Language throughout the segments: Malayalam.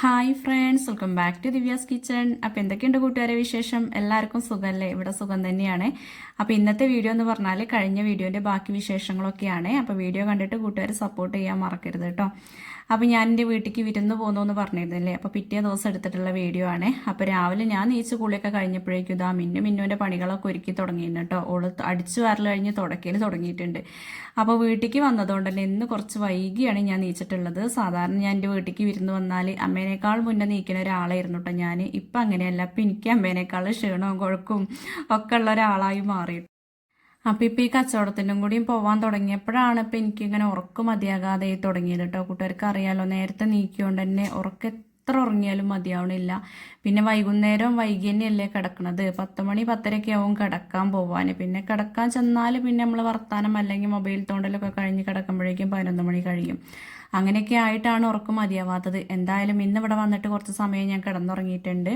Hi friends welcome back to Divya's kitchen. അപ്പോൾ എന്തൊക്കെയുണ്ട് കൂട്ടുകാരെ വിശേഷം? എല്ലാവർക്കും സുഖമല്ലേ ഇവിടെ സുഖം തന്നെയാണ്. അപ്പോൾ ഇന്നത്തെ വീഡിയോ എന്ന് പറഞ്ഞാൽ കഴിഞ്ഞ വീഡിയോന്റെ ബാക്കി വിശേഷങ്ങളൊക്കെയാണ്. അപ്പോൾ വീഡിയോ കണ്ടിട്ട് കൂട്ടുകാർ സപ്പോർട്ട് ചെയ്യാൻ മറക്കരുത് കേട്ടോ. അപ്പോൾ ഞാൻ എന്റെ വീട്ടിലേക്ക് വിരുന്ന് പോകുന്നു എന്ന് പറഞ്ഞിരുന്നില്ലേ? അപ്പോൾ പിറ്റേ ദിവസം എടുത്തിട്ടുള്ള വീഡിയോ ആണ്. അപ്പോൾ രാവിലെ ഞാൻ നീച്ച് കുളിയൊക്കെ കഴിഞ്ഞപ്പോഴേക്കും ഇതാ മിന്നു മിന്നുവിന്റെ പണികളൊക്കെ ഒരുക്കി തുടങ്ങിയിരുന്നു കേട്ടോ. ഓൾ അടിച്ചു വാരൽ കഴിഞ്ഞ് തുടക്കയിൽ തുടങ്ങിയിട്ടുണ്ട്. അപ്പോൾ വീട്ടിലേക്ക് വന്നതുകൊണ്ട് തന്നെ ഇന്ന് കുറച്ച് വൈകിയാണ് ഞാൻ നീച്ചിട്ടുള്ളത്. സാധാരണ ഞാൻ എന്റെ വീട്ടിലേക്ക് വിരുന്ന് വന്നാൽ അമ്മേനേക്കാൾ മുന്നേ നീക്കുന്ന ഒരാളായിരുന്നു കേട്ടോ ഞാൻ ഇപ്പം അങ്ങനെയല്ല. അപ്പം എനിക്ക് അമ്മേനേക്കാൾ ക്ഷീണവും കുഴക്കും ഒക്കെ ഉള്ള ഒരാളായി മാറി അപ്പം ഇപ്പം ഈ കച്ചവടത്തിനും കൂടിയും പോവാൻ തുടങ്ങിയപ്പോഴാണ് ഇപ്പം എനിക്കിങ്ങനെ ഉറക്കം മതിയാകാതെ തുടങ്ങിയത് കേട്ടോ. കൂട്ടുകാർക്ക് അറിയാലോ നേരത്തെ നീക്കിയോണ്ട് തന്നെ ഉറക്ക എത്ര ഉറങ്ങിയാലും മതിയാവണില്ല. പിന്നെ വൈകുന്നേരം വൈകി തന്നെയല്ലേ കിടക്കണത്? പത്ത് മണി പത്തരയൊക്കെ ആവും കിടക്കാൻ പോവാൻ പിന്നെ കിടക്കാൻ ചെന്നാൽ പിന്നെ നമ്മൾ വർത്താനം അല്ലെങ്കിൽ മൊബൈൽ തോണ്ടലൊക്കെ കഴിഞ്ഞ് കിടക്കുമ്പോഴേക്കും പതിനൊന്ന് മണി കഴിയും. അങ്ങനെയൊക്കെ ആയിട്ടാണ് ഉറക്കം മതിയാവാത്തത്. എന്തായാലും ഇന്ന് ഇവിടെ വന്നിട്ട് കുറച്ച് സമയം ഞാൻ കിടന്നുറങ്ങിയിട്ടുണ്ട്.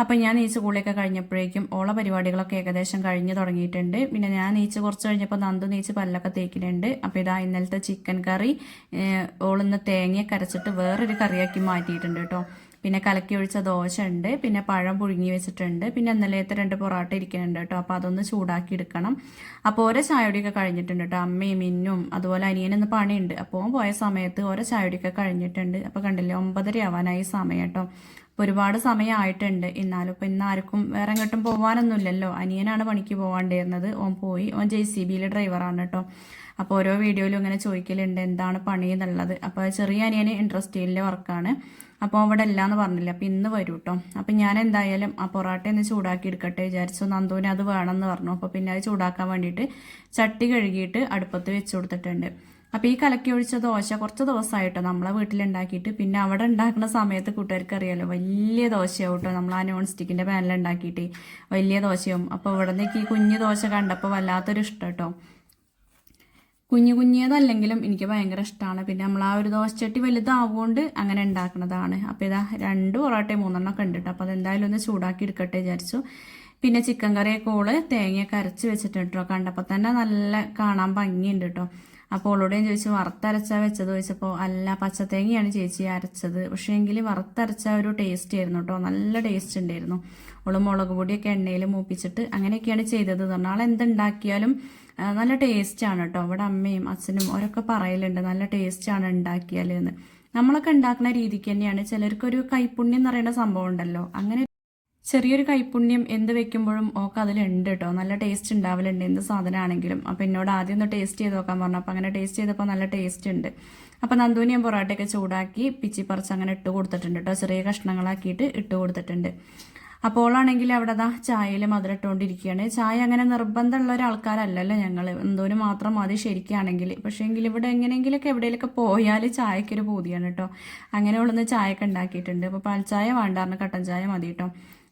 അപ്പം ഞാൻ നീച്ച് കൂളിയൊക്കെ കഴിഞ്ഞപ്പോഴേക്കും ഓള പരിപാടികളൊക്കെ ഏകദേശം കഴിഞ്ഞു തുടങ്ങിയിട്ടുണ്ട്. പിന്നെ ഞാൻ നീച്ച് കുറച്ച് കഴിഞ്ഞപ്പോൾ നന്ദു നീച്ച് പല്ലൊക്കെ തേക്കിട്ടുണ്ട് അപ്പോൾ ഇതാ ഇന്നലത്തെ ചിക്കൻ കറി. ഓളിന്ന് തേങ്ങയൊക്കെ അരച്ചിട്ട് വേറൊരു കറിയാക്കി മാറ്റിയിട്ടുണ്ട് കേട്ടോ. പിന്നെ കലക്കി ഒഴിച്ച ദോശ ഉണ്ട് പിന്നെ പഴം പുഴുങ്ങി വെച്ചിട്ടുണ്ട് പിന്നെ ഇന്നലത്തെ രണ്ട് പൊറാട്ട ഇരിക്കുന്നുണ്ട് കേട്ടോ. അപ്പോൾ അതൊന്ന് ചൂടാക്കി എടുക്കണം. അപ്പോൾ ഓരോ ചായടിയൊക്കെ കഴിഞ്ഞിട്ടുണ്ട് കേട്ടോ. അമ്മയും മിന്നും അതുപോലെ അനിയനൊന്ന് പണിയുണ്ട്. അപ്പോൾ പോയ സമയത്ത് ഓരോ ചായടിയൊക്കെ കഴിഞ്ഞിട്ടുണ്ട്. അപ്പോൾ കണ്ടില്ലേ ഒമ്പതര ആവാനായി സമയം കേട്ടോ. അപ്പോൾ ഒരുപാട് സമയമായിട്ടുണ്ട്. എന്നാലും ഇപ്പോൾ ഇന്ന് ആർക്കും വേറെ എങ്ങോട്ടും പോകാനൊന്നുമില്ലല്ലോ അനിയനാണ് പണിക്ക് പോകാണ്ടിരുന്നത് ഓൻ പോയി. ഓൻ ജെ സി ബിയിലെ ഡ്രൈവറാണ് കേട്ടോ. അപ്പോൾ ഓരോ വീഡിയോയിലും ഇങ്ങനെ ചോദിക്കലുണ്ട് എന്താണ് പണി എന്നുള്ളത്. അപ്പോൾ ചെറിയ അനിയന് ഇൻട്രസ്റ്റീലിന്റെ വർക്കാണ് അപ്പോൾ അവിടെ ഇല്ല എന്ന് പറഞ്ഞില്ല അപ്പം ഇന്ന് വരും കേട്ടോ അപ്പം ഞാൻ എന്തായാലും ആ പൊറാട്ട ഒന്ന് ചൂടാക്കി എടുക്കട്ടെ വിചാരിച്ചു. നന്ദുവിന് അത് വേണമെന്ന് പറഞ്ഞു. അപ്പോൾ പിന്നെ അത് ചൂടാക്കാൻ വേണ്ടിയിട്ട് ചട്ടി കഴുകിയിട്ട് അടുപ്പത്ത് വെച്ച് കൊടുത്തിട്ടുണ്ട്. അപ്പോൾ ഈ കലക്കി ഒഴിച്ച ദോശ കുറച്ച് ദിവസമായിട്ടോ നമ്മളെ വീട്ടിലുണ്ടാക്കിയിട്ട്. പിന്നെ അവിടെ ഉണ്ടാക്കുന്ന സമയത്ത് കൂട്ടുകാർക്ക് അറിയാലോ വലിയ ദോശയാവും കേട്ടോ നമ്മൾ ആ നോൺ സ്റ്റിക്കിന്റെ പാനിൽ ഉണ്ടാക്കിയിട്ട്. വലിയ ദോശയാവും. അപ്പോൾ ഇവിടെ നിന്നേക്ക് ഈ കുഞ്ഞു ദോശ കണ്ടപ്പോൾ വല്ലാത്തൊരു ഇഷ്ടം കേട്ടോ കുഞ്ഞു കുഞ്ഞിയതല്ലെങ്കിലും എനിക്ക് ഭയങ്കര ഇഷ്ടമാണ് പിന്നെ നമ്മൾ ആ ഒരു ദോശച്ചട്ടി വലുതാവുകൊണ്ട് അങ്ങനെ ഉണ്ടാക്കുന്നതാണ് അപ്പോൾ ഇതാ രണ്ട് പൊറോട്ടയും മൂന്നെണ്ണം ഒക്കെ ഉണ്ട് അപ്പോൾ അതെന്തായാലും ഒന്ന് ചൂടാക്കി എടുക്കട്ടെ വിചാരിച്ചു. പിന്നെ ചിക്കൻ കറിയൊക്കെ ഓൾ തേങ്ങയൊക്കെ അരച്ച് വെച്ചിട്ടുണ്ട് കേട്ടോ കണ്ടപ്പോൾ തന്നെ നല്ല കാണാൻ ഭംഗിയുണ്ട് കേട്ടോ അപ്പോൾ ഓളോടെയും ചോദിച്ചു വറുത്തരച്ചാ വെച്ചത്? ചോദിച്ചപ്പോൾ അല്ല പച്ചത്തേങ്ങയാണ് ചേച്ചി അരച്ചത്. പക്ഷേ എങ്കിൽ വറുത്തരച്ച ഒരു ടേസ്റ്റ് ആയിരുന്നു കേട്ടോ നല്ല ടേസ്റ്റ് ഉണ്ടായിരുന്നു ഓൾ മുളക് പൊടിയൊക്കെ എണ്ണയിൽ മൂപ്പിച്ചിട്ട് അങ്ങനെയൊക്കെയാണ് ചെയ്തത്. പറഞ്ഞാൽ എന്തുണ്ടാക്കിയാലും നല്ല ടേസ്റ്റാണ് കേട്ടോ. ഇവിടെ അമ്മയും അച്ഛനും അവരൊക്കെ പറയലുണ്ട് നല്ല ടേസ്റ്റാണ് ഉണ്ടാക്കിയാൽ എന്ന് നമ്മളൊക്കെ ഉണ്ടാക്കുന്ന രീതിക്ക് തന്നെയാണ് ചിലർക്കൊരു കൈപ്പുണ്യം എന്ന് പറയുന്ന സംഭവം ഉണ്ടല്ലോ. അങ്ങനെ ചെറിയൊരു കൈപ്പുണ്യം എന്ത് വെക്കുമ്പോഴും ഓക്കെ അതിലുണ്ട് കേട്ടോ. നല്ല ടേസ്റ്റ് ഉണ്ടാവലുണ്ട് എന്ത് സാധനമാണെങ്കിലും. അപ്പോൾ എന്നോട് ആദ്യം ഒന്ന് ടേസ്റ്റ് ചെയ്ത് നോക്കാൻ പറഞ്ഞു. അപ്പോൾ അങ്ങനെ ടേസ്റ്റ് ചെയ്തപ്പോൾ നല്ല ടേസ്റ്റ് ഉണ്ട്. അപ്പോൾ ഞാൻ പൊറോട്ടയൊക്കെ ചൂടാക്കി പിച്ചി പറിച്ച് അങ്ങനെ ഇട്ട് കൊടുത്തിട്ടുണ്ട് കേട്ടോ. ചെറിയ കഷ്ണങ്ങളാക്കിയിട്ട് ഇട്ട് കൊടുത്തിട്ടുണ്ട്. അപ്പോളാണെങ്കിൽ അവിടെ ദാ ചായയിൽ മധുരം ഇട്ടുകൊണ്ടിരിക്കുകയാണ് ചായ അങ്ങനെ നിർബന്ധമുള്ള ഒരാൾക്കാരല്ലല്ലോ ഞങ്ങൾ എന്തോരം മാത്രം മതി ശരിക്കാണെങ്കിൽ. പക്ഷേങ്കിൽ ഇവിടെ എങ്ങനെയെങ്കിലൊക്കെ എവിടെയെങ്കിലൊക്കെ പോയാൽ ചായക്കൊരു പൂതിയാണ് കേട്ടോ അങ്ങനെ ഉള്ളൊന്ന് ചായയൊക്കെ ഉണ്ടാക്കിയിട്ടുണ്ട്. അപ്പോൾ പാൽച്ചായ വേണ്ടാറിന് കട്ടൻ ചായ മതി കേട്ടോ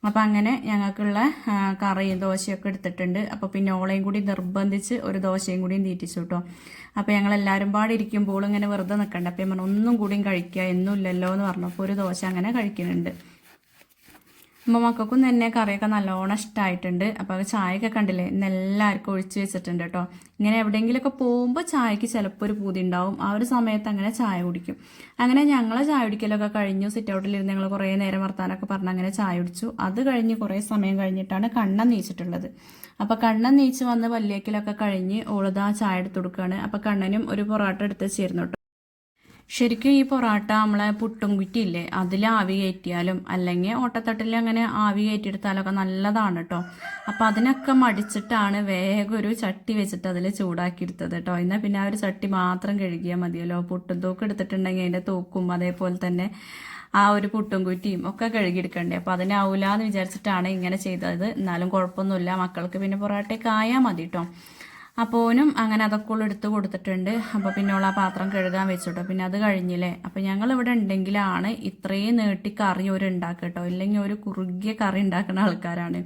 അപ്പം അങ്ങനെ ഞങ്ങൾക്കുള്ള കറിയും ദോശയൊക്കെ എടുത്തിട്ടുണ്ട്. അപ്പോൾ പിന്നെ ഓളയും കൂടി നിർബന്ധിച്ച് ഒരു ദോശയും കൂടിയും തീറ്റിച്ചു കേട്ടോ അപ്പോൾ ഞങ്ങൾ എല്ലാവരും പാടെ ഇരിക്കുമ്പോൾ ഇങ്ങനെ വെറുതെ നിൽക്കണ്ട അപ്പം ഒന്നും കൂടിയും കഴിക്കുക എന്നും ഇല്ലല്ലോ എന്ന് പറഞ്ഞപ്പോൾ ഒരു ദോശ അങ്ങനെ കഴിക്കുന്നുണ്ട്. അപ്പോൾ മക്കൾക്കും തന്നെ കറിയൊക്കെ നല്ലോണം ഇഷ്ടമായിട്ടുണ്ട് അപ്പോൾ ചായയൊക്കെ കണ്ടില്ലേ? ഇന്ന് എല്ലാവർക്കും ഒഴിച്ചു വെച്ചിട്ടുണ്ട് കേട്ടോ ഇങ്ങനെ എവിടെയെങ്കിലുമൊക്കെ പോകുമ്പോൾ ചായക്ക് ചിലപ്പോൾ ഒരു പൂതി ഉണ്ടാവും. ആ ഒരു സമയത്ത് അങ്ങനെ ചായ കുടിക്കും. അങ്ങനെ ഞങ്ങൾ ചായ കുടിക്കലൊക്കെ കഴിഞ്ഞു. സിറ്റ് ഔട്ടിലിരുന്ന് ഞങ്ങൾ കുറേ നേരം വർത്താനൊക്കെ പറഞ്ഞ് അങ്ങനെ ചായ കുടിച്ചു. അത് കഴിഞ്ഞ് കുറേ സമയം കഴിഞ്ഞിട്ടാണ് കണ്ണൻ നീച്ചിട്ടുള്ളത്. അപ്പോൾ കണ്ണൻ നീച്ച് വന്ന് പല്ലിയേക്കലൊക്കെ കഴിഞ്ഞ് ഓളുതാ ചായ എടുത്തു കൊടുക്കുകയാണ് അപ്പോൾ കണ്ണനും ഒരു പൊറോട്ട എടുത്ത് കേട്ടോ ശരിക്കും ഈ പൊറാട്ട നമ്മളെ പുട്ടും കുറ്റിയില്ലേ അതിൽ ആവി കയറ്റിയാലും അല്ലെങ്കിൽ ഓട്ടത്തട്ടിൽ അങ്ങനെ ആവി കയറ്റിയെടുത്താലൊക്കെ നല്ലതാണ് കേട്ടോ അപ്പം അതിനൊക്കെ മടിച്ചിട്ടാണ് വേഗം ഒരു ചട്ടി വെച്ചിട്ട് അതിൽ ചൂടാക്കിയെടുത്തത് കേട്ടോ എന്നാൽ പിന്നെ ആ ഒരു ചട്ടി മാത്രം കഴുകിയാൽ മതിയല്ലോ. പുട്ടും തൂക്ക് എടുത്തിട്ടുണ്ടെങ്കിൽ അതിന്റെ തൂക്കും അതേപോലെ തന്നെ ആ ഒരു പുട്ടും കുറ്റിയും ഒക്കെ കഴുകിയെടുക്കണ്ടേ. അപ്പോൾ അതിനാവില്ല എന്ന് വിചാരിച്ചിട്ടാണ് ഇങ്ങനെ ചെയ്തത്. എന്നാലും കുഴപ്പമൊന്നുമില്ല. മക്കൾക്ക് പിന്നെ പൊറാട്ടയൊക്കെ ആയാൽ മതി കേട്ടോ അപ്പോനും അങ്ങനെ അതൊക്കെ എടുത്ത് കൊടുത്തിട്ടുണ്ട്. അപ്പോൾ പിന്നെ ആ പാത്രം കഴുകാൻ വെച്ചിട്ടോ. പിന്നെ അത് കഴിഞ്ഞില്ലേ? അപ്പോൾ ഞങ്ങൾ ഇവിടെ ഉണ്ടെങ്കിലാണ് ഇത്രയും നീട്ടി കറി ഒരു ഉണ്ടാക്കട്ടോ. ഇല്ലെങ്കിൽ ഒരു കുറുകിയ കറി ഉണ്ടാക്കുന്ന ആൾക്കാരാണ്.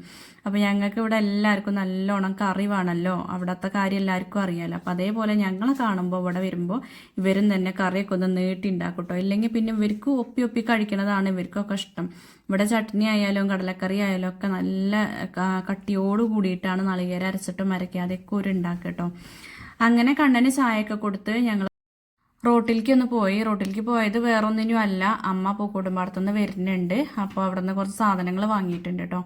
അപ്പോൾ ഞങ്ങൾക്ക് ഇവിടെ എല്ലാവർക്കും നല്ലോണം കറി വേണമല്ലോ അവിടുത്തെ കാര്യം എല്ലാവർക്കും അറിയാലോ. അപ്പോൾ അതേപോലെ ഞങ്ങളെ കാണുമ്പോൾ ഇവിടെ വരുമ്പോൾ ഇവരും തന്നെ കറിയൊക്കെ ഒന്ന് നീട്ടി ഉണ്ടാക്കട്ടോ ഇല്ലെങ്കിൽ പിന്നെ ഇവർക്ക് ഒപ്പി ഒപ്പി കഴിക്കണതാണ് ഇവർക്കൊക്കെ ഇഷ്ടം. ഇവിടെ ചട്നി ആയാലും കടലക്കറി ആയാലും ഒക്കെ നല്ല കട്ടിയോട് കൂടിയിട്ടാണ് നാളികേര അരച്ചിട്ടും അരയ്ക്കാതെയൊക്കെ ഒരു ഉണ്ടാക്കുക കേട്ടോ അങ്ങനെ കണ്ണന് ചായയൊക്കെ കൊടുത്ത് ഞങ്ങൾ റോട്ടിലേക്ക് ഒന്ന് പോയി. റോട്ടിലേക്ക് പോയത് വേറൊന്നിനും അല്ല. അമ്മ പൂക്കോട്ടുംപാടത്തുനിന്ന് വരുന്നുണ്ട്. അപ്പോൾ അവിടെ നിന്ന് കുറച്ച് സാധനങ്ങൾ വാങ്ങിയിട്ടുണ്ട് കേട്ടോ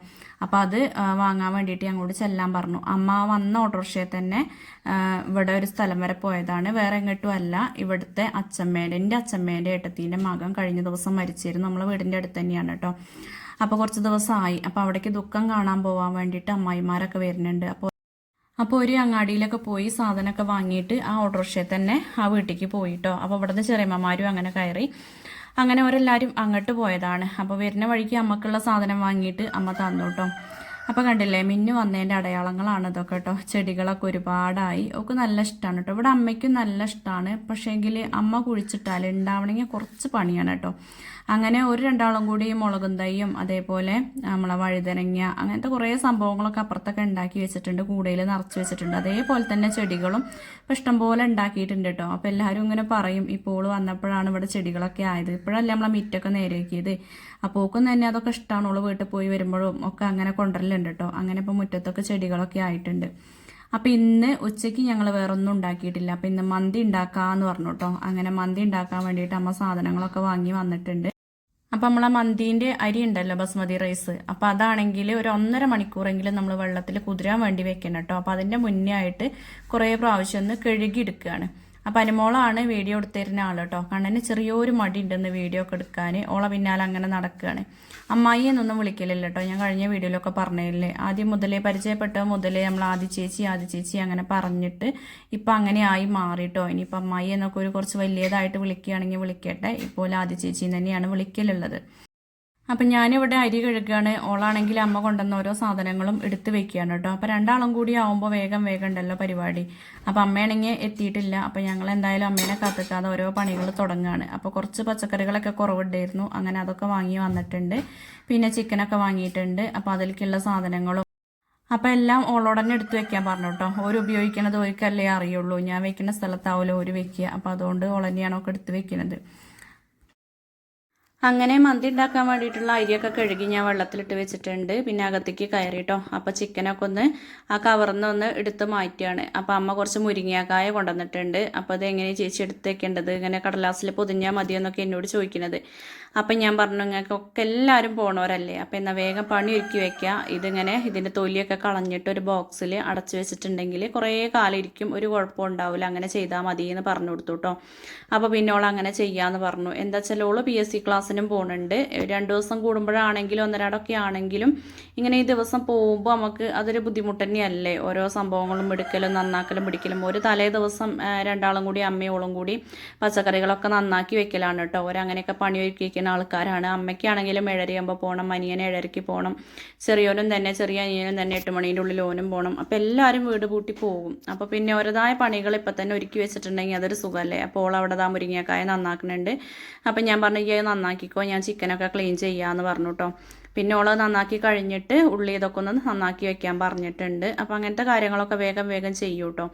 അപ്പോൾ അത് വാങ്ങാൻ വേണ്ടിയിട്ട് ഞങ്ങളോട് ചെല്ലാൻ പറഞ്ഞു. അമ്മ വന്ന ഓട്ടോറിക്ഷയിൽ തന്നെ ഇവിടെ ഒരു സ്ഥലം വരെ പോയതാണ്. വേറെ എങ്ങോട്ടും അല്ല. ഇവിടുത്തെ അച്ഛമ്മേന്റെ എന്റെ അച്ഛമ്മേന്റെ ഏട്ടത്തീന്റെ മകൻ കഴിഞ്ഞ ദിവസം മരിച്ചിരുന്നു. നമ്മളെ വീടിന്റെ അടുത്ത് തന്നെയാണ് കേട്ടോ അപ്പോൾ കുറച്ച് ദിവസമായി. അപ്പോൾ അവിടേക്ക് ദുഃഖം കാണാൻ പോകാൻ വേണ്ടിയിട്ട് അമ്മായിമാരൊക്കെ വരുന്നുണ്ട്. അപ്പോൾ അപ്പോൾ ഒരു അങ്ങാടിയിലൊക്കെ പോയി സാധനമൊക്കെ വാങ്ങിയിട്ട് ആ ഓട്ടോറിക്ഷയിൽ തന്നെ ആ വീട്ടിലേക്ക് പോയിട്ടോ. അപ്പോൾ ഇവിടുന്ന് ചെറിയമ്മമാരും അങ്ങനെ കയറി. അങ്ങനെ അവരെല്ലാവരും അങ്ങോട്ട് പോയതാണ്. അപ്പോൾ വരുന്ന വഴിക്ക് അമ്മക്കുള്ള സാധനം വാങ്ങിയിട്ട് അമ്മ തന്നു കേട്ടോ അപ്പോൾ കണ്ടില്ലേ മിന്നു വന്നതിന്റെ അടയാളങ്ങളാണ് ഇതൊക്കെ കേട്ടോ. ചെടികളൊക്കെ ഒരുപാടായി. ഒക്കെ നല്ല ഇഷ്ടമാണ് കേട്ടോ. ഇവിടെ അമ്മയ്ക്കും നല്ല ഇഷ്ടമാണ് പക്ഷേങ്കിൽ അമ്മ കുഴിച്ചിട്ടാൽ ഉണ്ടാവണമെങ്കിൽ കുറച്ച് പണിയാണ് കേട്ടോ. അങ്ങനെ ഒരു രണ്ടാളും കൂടി മുളകും തൈയും അതേപോലെ നമ്മളെ വഴുതനങ്ങ അങ്ങനത്തെ കുറേ സംഭവങ്ങളൊക്കെ അപ്പുറത്തൊക്കെ ഉണ്ടാക്കി വെച്ചിട്ടുണ്ട്. കൂടയിൽ നിറച്ച് വെച്ചിട്ടുണ്ട്. അതേപോലെ തന്നെ ചെടികളും ഇപ്പം ഇഷ്ടംപോലെ ഉണ്ടാക്കിയിട്ടുണ്ട് കേട്ടോ. അപ്പോൾ എല്ലാവരും ഇങ്ങനെ പറയും ഇപ്പോൾ വന്നപ്പോഴാണ് ഇവിടെ ചെടികളൊക്കെ ആയത്. ഇപ്പോഴല്ലേ നമ്മളെ മിറ്റൊക്കെ നേരെയാക്കിയത്. അപ്പോൾ ഓക്കും തന്നെ അതൊക്കെ ഇഷ്ടമാണ് ഓൾ വീട്ടിൽ പോയി വരുമ്പോഴും ഒക്കെ അങ്ങനെ കൊണ്ടുവരലുണ്ട് കേട്ടോ. അങ്ങനെ ഇപ്പോൾ മുറ്റത്തൊക്കെ ചെടികളൊക്കെ ആയിട്ടുണ്ട്. അപ്പോൾ ഇന്ന് ഉച്ചയ്ക്ക് ഞങ്ങൾ വേറെ ഒന്നും ഉണ്ടാക്കിയിട്ടില്ല. അപ്പോൾ ഇന്ന് മന്തി ഉണ്ടാക്കാന്ന് പറഞ്ഞു കേട്ടോ. അങ്ങനെ മന്തി ഉണ്ടാക്കാൻ വേണ്ടിയിട്ട് അമ്മ സാധനങ്ങളൊക്കെ വാങ്ങി വന്നിട്ടുണ്ട്. അപ്പം ആ മന്തീന്റെ അരി ഉണ്ടല്ലോ ബസ്മതി റൈസ്. അപ്പം അതാണെങ്കിൽ ഒരു ഒന്നര മണിക്കൂറെങ്കിലും നമ്മൾ വെള്ളത്തിൽ കുതിരാൻ വേണ്ടി വെക്കണം കേട്ടോ. അപ്പം അതിന്റെ മുന്നേ ആയിട്ട് കുറേ പ്രാവശ്യം ഒന്ന് കഴുകിയെടുക്കുകയാണ് അപ്പം അനുമോളാണ് വീഡിയോ എടുത്തിരുന്ന ആൾ കേട്ടോ. കണ്ണന് ചെറിയൊരു മടി ഉണ്ടെന്ന് വീഡിയോ ഒക്കെ എടുക്കാൻ ഓളെ പിന്നാലെ അങ്ങനെ നടക്കുകയാണ് അമ്മായി എന്നൊന്നും വിളിക്കലില്ല കേട്ടോ ഞാൻ കഴിഞ്ഞ വീഡിയോയിലൊക്കെ പറഞ്ഞില്ലേ? ആദ്യം മുതലേ പരിചയപ്പെട്ട മുതലേ നമ്മൾ ആദ്യ ചേച്ചി ആദ്യ ചേച്ചി അങ്ങനെ പറഞ്ഞിട്ട് ഇപ്പം അങ്ങനെ ആയി മാറിയിട്ടോ ഇനിയിപ്പം അമ്മായി എന്നൊക്കെ ഒരു കുറച്ച് വലിയതായിട്ട് വിളിക്കുകയാണെങ്കിൽ വിളിക്കട്ടെ. ഇപ്പോൾ ആദ്യ ചേച്ചി തന്നെയാണ് വിളിക്കലുള്ളത്. അപ്പം ഞാനിവിടെ അരി കഴുകുകയാണ് ഓളാണെങ്കിൽ അമ്മ കൊണ്ടുവന്ന ഓരോ സാധനങ്ങളും എടുത്ത് വെക്കുകയാണ് കേട്ടോ. അപ്പം രണ്ടാളും കൂടി ആവുമ്പോൾ വേഗം വേഗം ഉണ്ടല്ലോ പരിപാടി. അപ്പം അമ്മയാണെങ്കിൽ എത്തിയിട്ടില്ല. അപ്പം ഞങ്ങൾ എന്തായാലും അമ്മേനെ കാത്തിക്കാതെ ഓരോ പണികൾ തുടങ്ങുകയാണ് അപ്പോൾ കുറച്ച് പച്ചക്കറികളൊക്കെ കുറവുണ്ടായിരുന്നു. അങ്ങനെ അതൊക്കെ വാങ്ങി വന്നിട്ടുണ്ട്. പിന്നെ ചിക്കനൊക്കെ വാങ്ങിയിട്ടുണ്ട്. അപ്പോൾ അതിലേക്കുള്ള സാധനങ്ങളും. അപ്പം എല്ലാം ഓളോട് തന്നെ എടുത്ത് വെക്കാൻ പറഞ്ഞു കേട്ടോ. ഓര് ഉപയോഗിക്കണത് ഓർക്കല്ലേ അറിയുള്ളൂ. ഞാൻ വെക്കുന്ന സ്ഥലത്താവുമല്ലോ ഓര് വെക്കുക. അപ്പോൾ അതുകൊണ്ട് ഓളന്നെയാണ് ഒക്കെ എടുത്ത് വെക്കുന്നത് അങ്ങനെ മന്തി ഉണ്ടാക്കാൻ വേണ്ടിയിട്ടുള്ള അരിയൊക്കെ കഴുകി ഞാൻ വെള്ളത്തിലിട്ട് വെച്ചിട്ടുണ്ട്. പിന്നെ അകത്തേക്ക് കയറിട്ടോ അപ്പോൾ ചിക്കനൊക്കെ ഒന്ന് ആ കവറിൽ നിന്ന് ഒന്ന് എടുത്ത് മാറ്റിയാണ്. അപ്പോൾ അമ്മ കുറച്ച് മുരിങ്ങാക്കായ കൊണ്ടുവന്നിട്ടുണ്ട്. അപ്പോൾ അത് എങ്ങനെ ചേച്ചി എടുത്ത് വെക്കേണ്ടത്? ഇങ്ങനെ കടലാസിൽ പൊതിഞ്ഞാൽ മതിയെന്നൊക്കെ എന്നോട് ചോദിക്കുന്നത്. അപ്പം ഞാൻ പറഞ്ഞു നിങ്ങൾക്കൊക്കെ എല്ലാവരും പോണവരല്ലേ? അപ്പം എന്നാൽ വേഗം പണി ഒരുക്കി വെക്കുക ഇതിങ്ങനെ ഇതിന്റെ തൊലിയൊക്കെ കളഞ്ഞിട്ട് ഒരു ബോക്സിൽ അടച്ചു വെച്ചിട്ടുണ്ടെങ്കിൽ കുറേ കാലം ഇരിക്കും ഒരു കുഴപ്പം ഉണ്ടാവില്ല അങ്ങനെ ചെയ്താൽ മതി എന്ന് പറഞ്ഞു കൊടുത്തു കേട്ടോ അപ്പോൾ പിന്നെ ഓൾ അങ്ങനെ ചെയ്യാമെന്ന് പറഞ്ഞു. എന്താ വെച്ചാൽ ഓൾ പി എസ് സി ക്ലാസ്സിനും പോകുന്നുണ്ട് രണ്ട് ദിവസം കൂടുമ്പോഴാണെങ്കിലും ഒന്നരാടൊക്കെ ആണെങ്കിലും ഇങ്ങനെ ഈ ദിവസം പോകുമ്പോൾ നമുക്ക് അതൊരു ബുദ്ധിമുട്ട് തന്നെയല്ലേ? ഓരോ സംഭവങ്ങളും എടുക്കലും നന്നാക്കലും പിടിക്കലും. ഒരു തലേ ദിവസം രണ്ടാളും കൂടി അമ്മയോളും കൂടി പച്ചക്കറികളൊക്കെ നന്നാക്കി വെക്കലാണ് കേട്ടോ ഓരങ്ങനെയൊക്കെ പണി ഒരുക്കി വെക്കുന്ന ആൾക്കാരാണ്. അമ്മയ്ക്കാണെങ്കിലും ഏഴരയാകുമ്പോൾ പോകണം അനിയൻ ഏഴരയ്ക്ക് പോകണം ചെറിയോനും തന്നെ ചെറിയ അനിയനും തന്നെ എട്ട് മണീന്റെ ഉള്ളിൽ ഓനും പോകണം അപ്പോൾ എല്ലാവരും വീട് പൂട്ടി പോകും. അപ്പോൾ പിന്നെ ഓരതായ പണികൾ ഇപ്പം തന്നെ ഒരുക്കി വെച്ചിട്ടുണ്ടെങ്കിൽ അതൊരു സുഖമല്ലേ? അപ്പോൾ ഓൾ അവിടെ താ മുരിങ്ങക്കായ നന്നാക്കുന്നുണ്ട്. അപ്പം ഞാൻ പറഞ്ഞു നന്നാക്കിക്കോ ഞാൻ ചിക്കനൊക്കെ ക്ലീൻ ചെയ്യാമെന്ന് പറഞ്ഞു കേട്ടോ പിന്നെ ഓൾ നന്നാക്കി കഴിഞ്ഞിട്ട് ഉള്ളി ഇതൊക്കെ ഒന്ന് നന്നാക്കി വെക്കാൻ പറഞ്ഞിട്ടുണ്ട്. അപ്പോൾ അങ്ങനത്തെ കാര്യങ്ങളൊക്കെ വേഗം വേഗം ചെയ്യൂ കേട്ടോ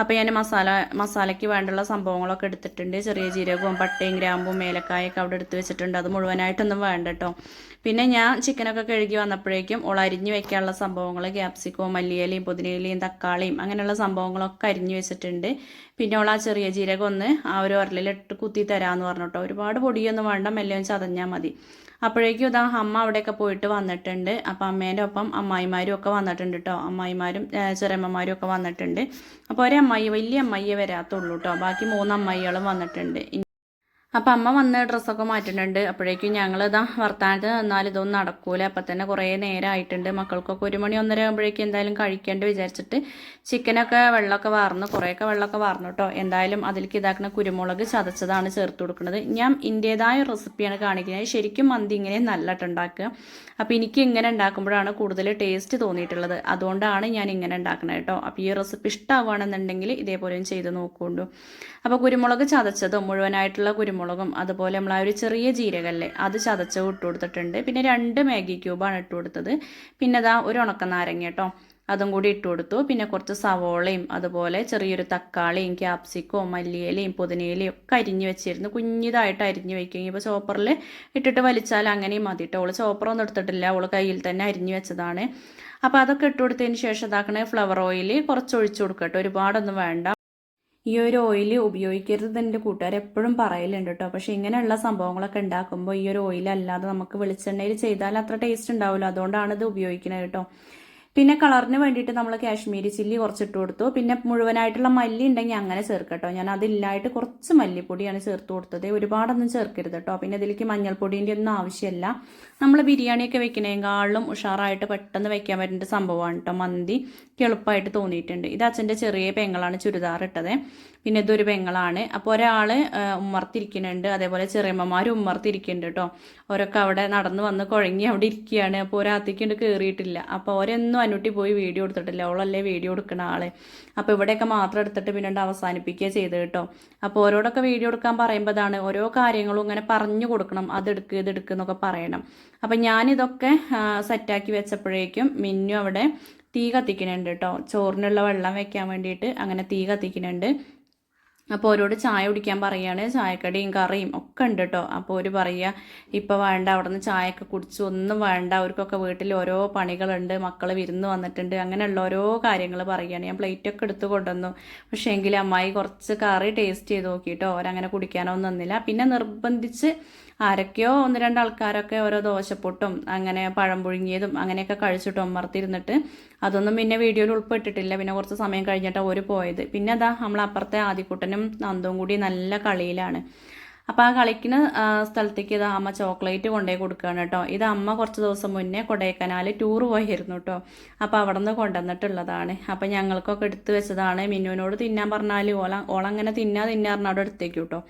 അപ്പോൾ ഞാൻ മസാല മസാലയ്ക്ക് വേണ്ടുള്ള സംഭവങ്ങളൊക്കെ എടുത്തിട്ടുണ്ട്. ചെറിയ ജീരകവും പട്ടയും ഗ്രാമ്പും ഏലക്കായൊക്കെ അവിടെ എടുത്ത് വെച്ചിട്ടുണ്ട്. അത് മുഴുവനായിട്ടൊന്നും വേണ്ട കേട്ടോ പിന്നെ ഞാൻ ചിക്കനൊക്കെ കഴുകി വന്നപ്പോഴേക്കും ഓൾ അരിഞ്ഞു വെക്കാനുള്ള സംഭവങ്ങൾ ക്യാപ്സിക്കോ മല്ലിയിലയും പുതിനയിലയും തക്കാളിയും അങ്ങനെയുള്ള സംഭവങ്ങളൊക്കെ അരിഞ്ഞു വെച്ചിട്ടുണ്ട്. പിന്നെ ഓൾ ആ ചെറിയ ജീരകം ഒന്ന് ആ ഒരു ഉരലിലിട്ട് കുത്തി തരാമെന്ന് പറഞ്ഞു കേട്ടോ ഒരുപാട് പൊടിയൊന്നും വേണ്ട മെല്ലെ ചതഞ്ഞാൽ മതി. അപ്പോഴേക്കും ഇതാ അമ്മ അവിടെയൊക്കെ പോയിട്ട് വന്നിട്ടുണ്ട്. അപ്പം അമ്മേന്റെ ഒപ്പം അമ്മായിമാരും ഒക്കെ വന്നിട്ടുണ്ട് കേട്ടോ അമ്മായിമാരും ചെറിയമ്മമാരും ഒക്കെ വന്നിട്ടുണ്ട്. അപ്പോൾ ഒരു അമ്മായി വലിയ അമ്മായിയെ വരാത്തുള്ളൂ കേട്ടോ ബാക്കി മൂന്ന് അമ്മായികളും വന്നിട്ടുണ്ട്. അപ്പം അമ്മ വന്ന് ഡ്രസ്സൊക്കെ മാറ്റുന്നുണ്ട്. അപ്പോഴേക്കും ഞങ്ങൾ ഇതാ വർത്താനത്തിന് നിന്നാൽ ഇതൊന്നും നടക്കൂല. അപ്പം തന്നെ കുറേ നേരമായിട്ടുണ്ട് മക്കൾക്കൊക്കെ ഒരു മണി ഒന്നര ആകുമ്പോഴേക്കും എന്തായാലും കഴിക്കേണ്ട വിചാരിച്ചിട്ട് ചിക്കനൊക്കെ വെള്ളമൊക്കെ വാർന്ന്. കുറേയൊക്കെ വെള്ളമൊക്കെ വാർന്നു കേട്ടോ എന്തായാലും അതിലേക്ക് ഇതാക്കുന്ന കുരുമുളക് ചതച്ചതാണ് ചേർത്ത് കൊടുക്കുന്നത്. ഞാൻ ഇന്റേതായ റെസിപ്പിയാണ് കാണിക്കുന്നത്. ശരിക്കും മന്തി ഇങ്ങനെ നല്ലട്ട് ഉണ്ടാക്കുക. അപ്പം എനിക്ക് ഇങ്ങനെ ഉണ്ടാക്കുമ്പോഴാണ് കൂടുതൽ ടേസ്റ്റ് തോന്നിയിട്ടുള്ളത്. അതുകൊണ്ടാണ് ഞാൻ ഇങ്ങനെ ഉണ്ടാക്കുന്നത് കേട്ടോ അപ്പോൾ ഈ റെസിപ്പി ഇഷ്ടമാവുകയാണെന്നുണ്ടെങ്കിൽ ഇതേപോലെയും ചെയ്ത് നോക്കുകയുള്ളൂ അപ്പോൾ കുരുമുളക് ചതച്ചതും മുഴുവനായിട്ടുള്ള കുരുമുളകും അതുപോലെ നമ്മൾ ആ ഒരു ചെറിയ ജീരകല്ലേ അത് ചതച്ച് ഇട്ട് കൊടുത്തിട്ടുണ്ട്. പിന്നെ രണ്ട് മാഗി ക്യൂബാണ് ഇട്ട് കൊടുത്തത്. പിന്നെ അതാ ഒരു ഉണക്ക നാരങ്ങ കേട്ടോ അതും കൂടി ഇട്ട് കൊടുത്തു. പിന്നെ കുറച്ച് സവോളയും അതുപോലെ ചെറിയൊരു തക്കാളിയും ക്യാപ്സിക്കോ മല്ലിയിലയും പുതിനയിലയും ഒക്കെ അരിഞ്ഞ് വെച്ചിരുന്നു. കുഞ്ഞിതായിട്ട് അരിഞ്ഞ് വെക്കും. ഇപ്പോൾ ചോപ്പറിൽ ഇട്ടിട്ട് വലിച്ചാൽ അങ്ങനെയും മതി കേട്ടോ. അവൾ ചോപ്പറൊന്നും എടുത്തിട്ടില്ല അവൾ കയ്യിൽ തന്നെ അരിഞ്ഞ് വെച്ചതാണ്. അപ്പോൾ അതൊക്കെ ഇട്ട് കൊടുത്തതിന് ശേഷം ഇതാക്കണേ ഫ്ലവർ ഓയിൽ കുറച്ച് ഒഴിച്ചു കൊടുക്കട്ടെ ഒരുപാടൊന്നും വേണ്ട. ഈ ഒരു ഓയിൽ ഉപയോഗിക്കരുത് എന്റെ കൂട്ടുകാർ എപ്പോഴും പറയലുണ്ട് കേട്ടോ പക്ഷേ ഇങ്ങനെയുള്ള സംഭവങ്ങളൊക്കെ ഉണ്ടാക്കുമ്പോൾ ഈ ഒരു ഓയിൽ അല്ലാതെ നമുക്ക് വെളിച്ചെണ്ണയിൽ ചെയ്താൽ അത്ര ടേസ്റ്റ് ഉണ്ടാവില്ല. അതുകൊണ്ടാണ് ഇത് ഉപയോഗിക്കുന്നത് കേട്ടോ പിന്നെ കളറിന് വേണ്ടിയിട്ട് നമ്മൾ കാശ്മീരി ചില്ലി കുറച്ചിട്ട് കൊടുത്തു. പിന്നെ മുഴുവനായിട്ടുള്ള മല്ലി ഉണ്ടെങ്കിൽ അങ്ങനെ ചേർക്കട്ടോ. ഞാൻ അതില്ലായിട്ട് കുറച്ച് മല്ലിപ്പൊടിയാണ് ചേർത്ത് കൊടുത്തത്. ഒരുപാടൊന്നും ചേർക്കരുത് കേട്ടോ. പിന്നെ ഇതിലേക്ക് മഞ്ഞൾപ്പൊടിന്റെ ഒന്നും ആവശ്യമില്ല നമ്മൾ ബിരിയാണിയൊക്കെ വെക്കണേക്കാളും ഉഷാറായിട്ട് പെട്ടെന്ന് വെക്കാൻ പറ്റുന്ന സംഭവമാണ് കേട്ടോ. മന്തി. എളുപ്പമായിട്ട് തോന്നിയിട്ടുണ്ട്. ഇത് അച്ഛന്റെ ചെറിയ പെങ്ങളാണ് ചുരിദാർ ഇട്ടത്. പിന്നെ ഇതൊരു പെങ്ങളാണ്. അപ്പോൾ ഒരാൾ ഉമ്മർത്തിരിക്കുന്നുണ്ട്. അതേപോലെ ചെറിയമ്മമാർ ഉമ്മർത്തിരിക്കുന്നുണ്ട് കേട്ടോ. ഓരൊക്കെ അവിടെ നടന്ന് വന്ന് കുഴങ്ങി അവിടെ ഇരിക്കുകയാണ്. അപ്പോൾ ഒരാത്തേക്കൊണ്ട് കയറിയിട്ടില്ല അപ്പോൾ ഓരെന്നും അനുട്ടി പോയി വീഡിയോ എടുത്തിട്ടില്ല. അവളല്ലേ വീഡിയോ എടുക്കുന്ന ആൾ. അപ്പോൾ ഇവിടെയൊക്കെ മാത്രം എടുത്തിട്ട് പിന്നെ അവസാനിപ്പിക്കുക ചെയ്ത് കേട്ടോ. അപ്പോൾ ഓരോടൊക്കെ വീഡിയോ എടുക്കാൻ പറയുമ്പോൾ ഓരോ കാര്യങ്ങളും ഇങ്ങനെ പറഞ്ഞു കൊടുക്കണം. അതെടുക്ക് ഇതെടുക്കുക എന്നൊക്കെ പറയണം. അപ്പം ഞാനിതൊക്കെ സെറ്റാക്കി വെച്ചപ്പോഴേക്കും മിന്നു അവിടെ തീ കത്തിക്കുന്നുണ്ട് കേട്ടോ. ചോറിനുള്ള വെള്ളം വെക്കാൻ വേണ്ടിയിട്ട് അങ്ങനെ തീ കത്തിക്കുന്നുണ്ട്. അപ്പോൾ ഓരോട് ചായ കുടിക്കാൻ പറയുകയാണ് ചായക്കടിയും കറിയും ഒക്കെ ഉണ്ട് കേട്ടോ അപ്പോൾ ഒരു പറയുക ഇപ്പോൾ വേണ്ട അവിടെ നിന്ന് ചായയൊക്കെ കുടിച്ച് ഒന്നും വേണ്ട. അവർക്കൊക്കെ വീട്ടിൽ ഓരോ പണികളുണ്ട്. മക്കൾ വിരുന്ന് വന്നിട്ടുണ്ട്. അങ്ങനെയുള്ള ഓരോ കാര്യങ്ങൾ പറയുകയാണ് ഞാൻ പ്ലേറ്റൊക്കെ എടുത്ത് കൊണ്ടുവന്നു. പക്ഷേ എങ്കിൽ അമ്മായി കുറച്ച് കറി ടേസ്റ്റ് ചെയ്ത് നോക്കിയിട്ടോ അവരങ്ങനെ കുടിക്കാനൊന്നും നിന്നില്ല. പിന്നെ നിർബന്ധിച്ച് ആരൊക്കെയോ ഒന്ന് രണ്ട് ആൾക്കാരൊക്കെ ഓരോ ദോശപ്പൊട്ടും അങ്ങനെ പഴം പുഴുങ്ങിയതും അങ്ങനെയൊക്കെ കഴിച്ചിട്ട് ഒമ്മർത്തിരുന്നിട്ട് അതൊന്നും പിന്നെ വീഡിയോയിൽ ഉൾപ്പെട്ടിട്ടില്ല. പിന്നെ കുറച്ച് സമയം കഴിഞ്ഞിട്ടാണ് ഒരു പോയത്. പിന്നെ അതാ നമ്മളപ്പുറത്തെ ആദ്യക്കുട്ടനും നന്ദും കൂടി നല്ല കളിയിലാണ്. അപ്പോൾ ആ കളിക്കുന്ന സ്ഥലത്തേക്ക് ഇത് അമ്മ ചോക്ലേറ്റ് കൊണ്ടുപോയി കൊടുക്കുകയാണ് കേട്ടോ. ഇത് അമ്മ കുറച്ച് ദിവസം മുന്നേ കൊടൈക്കനാൽ ടൂർ പോയിരുന്നു കേട്ടോ. അപ്പോൾ അവിടെ നിന്ന് കൊണ്ടുവന്നിട്ടുള്ളതാണ്. അപ്പോൾ ഞങ്ങൾക്കൊക്കെ എടുത്തു വെച്ചതാണ്. മിന്നുവിനോട് തിന്നാൻ പറഞ്ഞാൽ ഓള ഓളങ്ങനെ തിന്നാ തിന്നാ പറഞ്ഞാൽ അവിടെ എടുത്തേക്കും കേട്ടോ.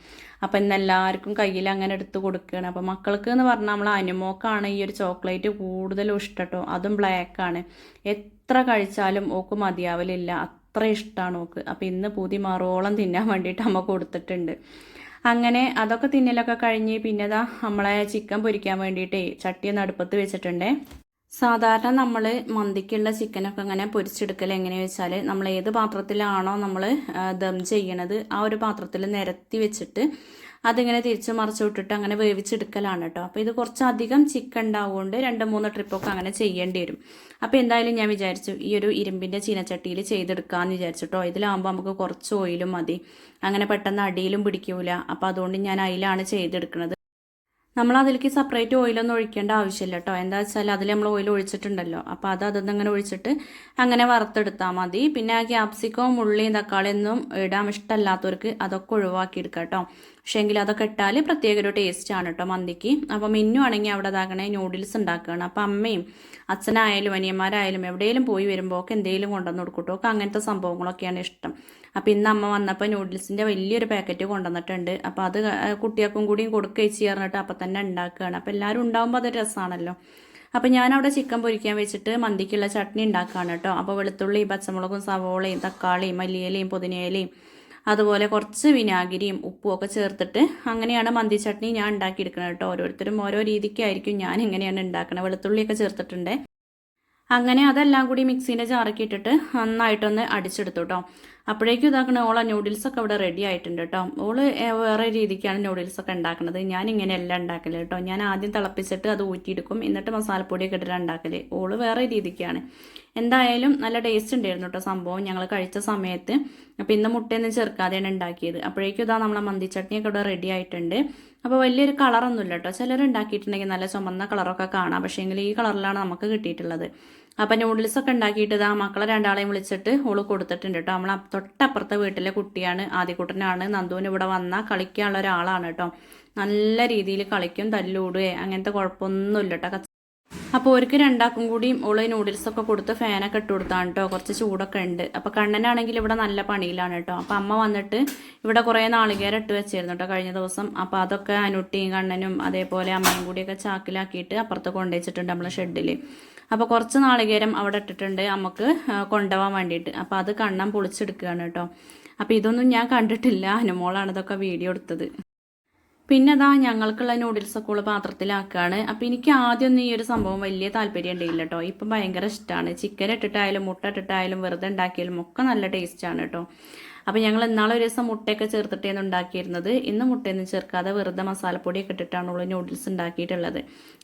അപ്പോൾ ഇന്ന് എല്ലാവർക്കും കയ്യിൽ അങ്ങനെ എടുത്ത് കൊടുക്കുകയാണ്. അപ്പോൾ മക്കൾക്ക് എന്ന് പറഞ്ഞാൽ നമ്മൾ അനുമോക്കാണ് ഈ ഒരു ചോക്ലേറ്റ് കൂടുതലും ഇഷ്ടം കേട്ടോ അതും ബ്ലാക്കാണ് എത്ര കഴിച്ചാലും ഓക്ക് മതിയാവലില്ല. അത്ര ഇഷ്ടമാണ് ഓക്ക്. അപ്പോൾ ഇന്ന് പൂതി മാറോളം തിന്നാൻ വേണ്ടിയിട്ട് അമ്മ കൊടുത്തിട്ടുണ്ട്. അങ്ങനെ അതൊക്കെ തിന്നലൊക്കെ കഴിഞ്ഞ് പിന്നെ ഇതാ നമ്മളെ ചിക്കൻ പൊരിക്കാൻ വേണ്ടിയിട്ടേ ചട്ടിയൊന്ന് അടുപ്പത്ത് വെച്ചിട്ടുണ്ട്. സാധാരണ നമ്മൾ മന്തിക്കുള്ള ചിക്കനൊക്കെ അങ്ങനെ പൊരിച്ചെടുക്കൽ എങ്ങനെയാ വെച്ചാൽ നമ്മൾ ഏത് പാത്രത്തിലാണോ നമ്മൾ ദം ചെയ്യണത് ആ ഒരു പാത്രത്തിൽ നിരത്തി വെച്ചിട്ട് അതിങ്ങനെ തിരിച്ചു മറിച്ചു വിട്ടിട്ട് അങ്ങനെ വേവിച്ചെടുക്കലാണ് കേട്ടോ അപ്പോൾ ഇത് കുറച്ചധികം ചിക്കൻ ഉണ്ടാവുകൊണ്ട് രണ്ട് മൂന്ന് ട്രിപ്പൊക്കെ അങ്ങനെ ചെയ്യേണ്ടി വരും. അപ്പോൾ എന്തായാലും ഞാൻ വിചാരിച്ചു ഈ ഒരു ഇരുമ്പിന്റെ ചീനച്ചട്ടിയിൽ ചെയ്തെടുക്കാമെന്ന് വിചാരിച്ചിട്ടോ ഇതിലാകുമ്പോൾ നമുക്ക് കുറച്ച് ഓയിലും മതി. അങ്ങനെ പെട്ടെന്ന് അടിയിലും പിടിക്കൂല. അപ്പോൾ അതുകൊണ്ട് ഞാൻ അതിലാണ് ചെയ്തെടുക്കുന്നത് നമ്മൾ അതിലേക്ക് സെപ്പറേറ്റ് ഓയിലൊന്നും ഒഴിക്കേണ്ട ആവശ്യമില്ല കേട്ടോ എന്താ വെച്ചാൽ അതിൽ നമ്മൾ ഓയിൽ ഒഴിച്ചിട്ടുണ്ടല്ലോ. അപ്പോൾ അത് അതൊന്നും അങ്ങനെ ഒഴിച്ചിട്ട് അങ്ങനെ വറുത്തെടുത്താൽ മതി. പിന്നെ ആ ക്യാപ്സിക്കവും ഉള്ളിയും തക്കാളിയൊന്നും ഇടാൻ ഇഷ്ടമല്ലാത്തവർക്ക് അതൊക്കെ ഒഴിവാക്കി എടുക്കാം കേട്ടോ പക്ഷേ എങ്കിൽ അതൊക്കെ ഇട്ടാൽ പ്രത്യേക ഒരു ടേസ്റ്റ് ആണ് കേട്ടോ മന്തിക്ക്. അപ്പോൾ മിന്നു ആണെങ്കിൽ അവിടെ ഇതാക്കണേ നൂഡിൽസ് ഉണ്ടാക്കുകയാണ്. അപ്പോൾ അമ്മയും അച്ഛനായാലും അനിയന്മാരായാലും എവിടെയെങ്കിലും പോയി വരുമ്പോൾ ഒക്കെ എന്തെങ്കിലും കൊണ്ടുവന്ന് കൊടുക്കട്ടോ ഒക്കെ അങ്ങനത്തെ സംഭവങ്ങളൊക്കെയാണ് ഇഷ്ടം. അപ്പോൾ ഇന്ന് അമ്മ വന്നപ്പോൾ നൂഡിൽസിന്റെ വലിയൊരു പാക്കറ്റ് കൊണ്ടുവന്നിട്ടുണ്ട്. അപ്പോൾ അത് കുട്ടികൾക്കും കൂടിയും കൊടുക്കുകയും ചേർന്നിട്ട് അപ്പം തന്നെ ഉണ്ടാക്കുകയാണ്. അപ്പോൾ എല്ലാവരും ഉണ്ടാകുമ്പോൾ അതൊരു രസമാണല്ലോ അപ്പോൾ ഞാനവിടെ ചിക്കൻ പൊരിക്കാൻ വെച്ചിട്ട് മന്തിക്കുള്ള ചട്നി ഉണ്ടാക്കുകയാണ് കേട്ടോ അപ്പോൾ വെളുത്തുള്ളി പച്ചമുളകും സവോളയും തക്കാളിയും മല്ലിയിലയും പുതിനയിലയും അതുപോലെ കുറച്ച് വിനാഗിരിയും ഉപ്പും ഒക്കെ ചേർത്തിട്ട് അങ്ങനെയാണ് മന്തി ചട്നി ഞാൻ ഉണ്ടാക്കിയെടുക്കുന്നത് കേട്ടോ. ഓരോരുത്തരും ഓരോ രീതിക്കായിരിക്കും ഞാൻ എങ്ങനെയാണ് ഉണ്ടാക്കുന്നത് വെളുത്തുള്ളിയൊക്കെ ചേർത്തിട്ടുണ്ട്. അങ്ങനെ അതെല്ലാം കൂടി മിക്സീന്റെ ജാറൊക്കെ ഇട്ടിട്ട് നന്നായിട്ടൊന്ന് അടിച്ചെടുത്തു കേട്ടോ. അപ്പോഴേക്കും ഇതാക്കണേ ഓളെ നൂഡിൽസൊക്കെ ഇവിടെ റെഡി ആയിട്ടുണ്ട് കേട്ടോ ഓൾ വേറെ രീതിക്കാണ് നൂഡിൽസൊക്കെ ഉണ്ടാക്കുന്നത്. ഞാൻ ഇങ്ങനെയല്ല ഉണ്ടാക്കൽ കേട്ടോ ഞാൻ ആദ്യം തിളപ്പിച്ചിട്ട് അത് ഊറ്റിയെടുക്കും. എന്നിട്ട് മസാലപ്പൊടിയൊക്കെ ഇട്ടിട്ട് ഉണ്ടാക്കൽ. ഓൾ വേറെ രീതിക്കാണ്. എന്തായാലും നല്ല ടേസ്റ്റ് ഉണ്ടായിരുന്നു കേട്ടോ സംഭവം. ഞങ്ങൾ കഴിച്ച സമയത്ത് അപ്പം ഇന്ന് മുട്ടയൊന്നും ചേർക്കാതെയാണ് ഉണ്ടാക്കിയത്. അപ്പോഴേക്കും ഇതാ നമ്മളെ മന്തി ചട്നിയൊക്കെ ഇവിടെ റെഡി ആയിട്ടുണ്ട്. അപ്പോൾ വലിയൊരു കളറൊന്നുമില്ല കേട്ടോ ചിലർ ഉണ്ടാക്കിയിട്ടുണ്ടെങ്കിൽ നല്ല ചുമന്ന കളറൊക്കെ കാണാം. പക്ഷേ എങ്കിൽ ഈ കളറിലാണ് നമുക്ക് കിട്ടിയിട്ടുള്ളത്. അപ്പം നൂഡിൽസൊക്കെ ഉണ്ടാക്കിയിട്ട് ഇതാ മക്കളെ രണ്ടാളെയും വിളിച്ചിട്ട് ഓൾ കൊടുത്തിട്ടുണ്ട് കേട്ടോ നമ്മൾ തൊട്ടപ്പുറത്തെ വീട്ടിലെ കുട്ടിയാണ് ആദ്യക്കുട്ടനാണ് നന്ദുവിന് ഇവിടെ വന്നാൽ കളിക്കാനുള്ള ഒരാളാണ് കേട്ടോ നല്ല രീതിയിൽ കളിക്കും തല്ലൂടുകയെ അങ്ങനത്തെ കുഴപ്പമൊന്നുമില്ല കേട്ടോ അപ്പോൾ ഒരുക്ക് രണ്ടാക്കും കൂടി ഓൾ നൂഡിൽസൊക്കെ കൊടുത്ത് ഫാനൊക്കെ ഇട്ട് കൊടുത്താണ് കേട്ടോ കുറച്ച് ചൂടൊക്കെ ഉണ്ട്. അപ്പോൾ കണ്ണനാണെങ്കിൽ ഇവിടെ നല്ല പണിയിലാണ് കേട്ടോ അപ്പോൾ അമ്മ വന്നിട്ട് ഇവിടെ കുറേ നാളികേരം ഇട്ട് വെച്ചിരുന്നു കേട്ടോ കഴിഞ്ഞ ദിവസം. അപ്പോൾ അതൊക്കെ അനുട്ടിയും കണ്ണനും അതേപോലെ അമ്മയും കൂടിയൊക്കെ ചാക്കിലാക്കിയിട്ട് അപ്പുറത്ത് കൊണ്ടുവച്ചിട്ടുണ്ട് നമ്മളെ ഷെഡിൽ അപ്പോൾ കുറച്ച് നാളികേരം അവിടെ ഇട്ടിട്ടുണ്ട് നമുക്ക് കൊണ്ടുപോകാൻ വേണ്ടിയിട്ട്. അപ്പോൾ അത് കണ്ണം പൊളിച്ചെടുക്കുകയാണ് കേട്ടോ. അപ്പോൾ ഇതൊന്നും ഞാൻ കണ്ടിട്ടില്ല. അനുമോളാണ് ഇതൊക്കെ വീഡിയോ എടുത്തത്. പിന്നെ അതാ ഞങ്ങൾക്കുള്ള നൂഡിൽസൊക്കെ ഉള്ള പാത്രത്തിലാക്കുകയാണ് അപ്പോൾ എനിക്ക് ആദ്യമൊന്നും ഈ ഒരു സംഭവം വലിയ താല്പര്യം ഉണ്ടായില്ല കേട്ടോ. ഇപ്പം ഭയങ്കര ഇഷ്ടമാണ് ചിക്കൻ ഇട്ടിട്ടായാലും മുട്ട ഇട്ടിട്ടായാലും വെറുതെ ഉണ്ടാക്കിയാലും ഒക്കെ നല്ല ടേസ്റ്റാണ് കേട്ടോ. അപ്പോൾ ഞങ്ങൾ ഇന്നാളെ ഒരു ദിവസം മുട്ടയൊക്കെ ചേർത്തിട്ടേന്ന് ഉണ്ടാക്കിയിരുന്നത്. ഇന്ന് മുട്ടയൊന്നും ചേർക്കാതെ വെറുതെ മസാലപ്പൊടിയൊക്കെ ഇട്ടിട്ടാണ് ഉള്ളത് നൂഡിൽസ് ഉണ്ടാക്കിയിട്ടുള്ളത്.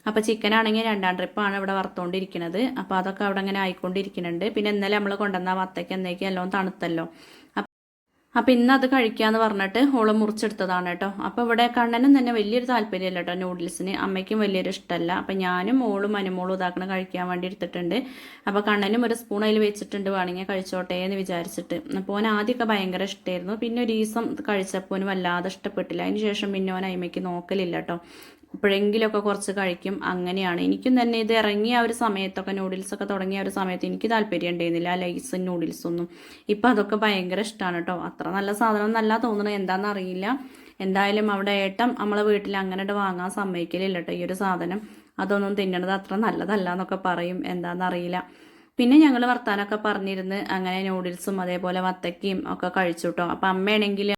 അപ്പോൾ ചിക്കൻ ആണെങ്കിൽ രണ്ടാം ട്രിപ്പാണ് ഇവിടെ വറുത്തുകൊണ്ടിരിക്കുന്നത് അപ്പോൾ അതൊക്കെ അവിടെ അങ്ങനെ ആയിക്കൊണ്ടിരിക്കുന്നുണ്ട്. പിന്നെ ഇന്നലെ നമ്മൾ കൊണ്ടുവന്ന വത്തയ്ക്ക് എന്തേക്കും എല്ലാം തണുത്തല്ലോ. അപ്പം ഇന്ന് അത് കഴിക്കാന്ന് പറഞ്ഞിട്ട് ഓൾ മുറിച്ചെടുത്തതാണ് കേട്ടോ. അപ്പോൾ ഇവിടെ കണ്ണനും തന്നെ വലിയൊരു താല്പര്യമില്ല കേട്ടോ നൂഡിൽസിന്. അമ്മയ്ക്കും വലിയൊരു ഇഷ്ടമല്ല. അപ്പം ഞാനും മോളും അനുമോളും ഇതാക്കണം കഴിക്കാൻ വേണ്ടി എടുത്തിട്ടുണ്ട്. അപ്പോൾ കണ്ണനും ഒരു സ്പൂൺ അതിൽ വെച്ചിട്ടുണ്ട് വേണമെങ്കിൽ കഴിച്ചോട്ടെ എന്ന് വിചാരിച്ചിട്ട്. അപ്പോൾ ഓൻ ആദ്യമൊക്കെ ഭയങ്കര ഇഷ്ടമായിരുന്നു പിന്നെ ഒരു ദിവസം കഴിച്ചപ്പോൾ വല്ലാതെ ഇഷ്ടപ്പെട്ടില്ല. അതിന് ശേഷം പിന്നെ ഓൻ അമ്മയ്ക്ക് നോക്കലില്ല കേട്ടോ. എപ്പോഴെങ്കിലുമൊക്കെ കുറച്ച് കഴിക്കും. അങ്ങനെയാണ്. എനിക്കും തന്നെ ഇത് ഇറങ്ങിയ ഒരു സമയത്തൊക്കെ നൂഡിൽസൊക്കെ തുടങ്ങിയ ഒരു സമയത്ത് എനിക്ക് താല്പര്യം ഉണ്ടായിരുന്നില്ല. ലൈസും നൂഡിൽസൊന്നും ഇപ്പം അതൊക്കെ ഭയങ്കര ഇഷ്ടമാണ് കേട്ടോ അത്ര നല്ല സാധനം എന്നല്ല തോന്നുന്നത് എന്താണെന്ന് അറിയില്ല. എന്തായാലും അവിടെ ഏട്ടം നമ്മളെ വീട്ടിൽ അങ്ങനെ വാങ്ങാൻ സമ്മതിക്കലില്ല കേട്ടോ ഈ ഒരു സാധനം. അതൊന്നും തിന്നണത് അത്ര നല്ലതല്ല എന്നൊക്കെ പറയും. എന്താണെന്നറിയില്ല പിന്നെ ഞങ്ങൾ വർത്താനൊക്കെ പറഞ്ഞിരുന്ന്. അങ്ങനെ നൂഡിൽസും അതേപോലെ വത്തക്കയും ഒക്കെ കഴിച്ചു കേട്ടോ അപ്പം അമ്മയാണെങ്കിൽ